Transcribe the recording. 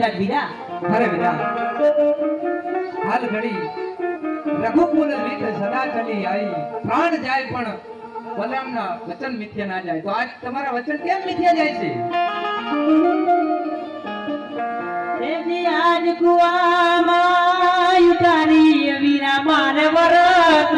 જાત બીરા અરે હાલ ઘડી. રઘુકુલ રીત સદા ચલી આવી પ્રાણ જાય પણ વચન મિથ્યા ના જાય. તો આજ તમારા વચન કેમ મિથ્યા જાય છે? તેથી આજ કુવામાં ઉતારી વીરા માન વરત.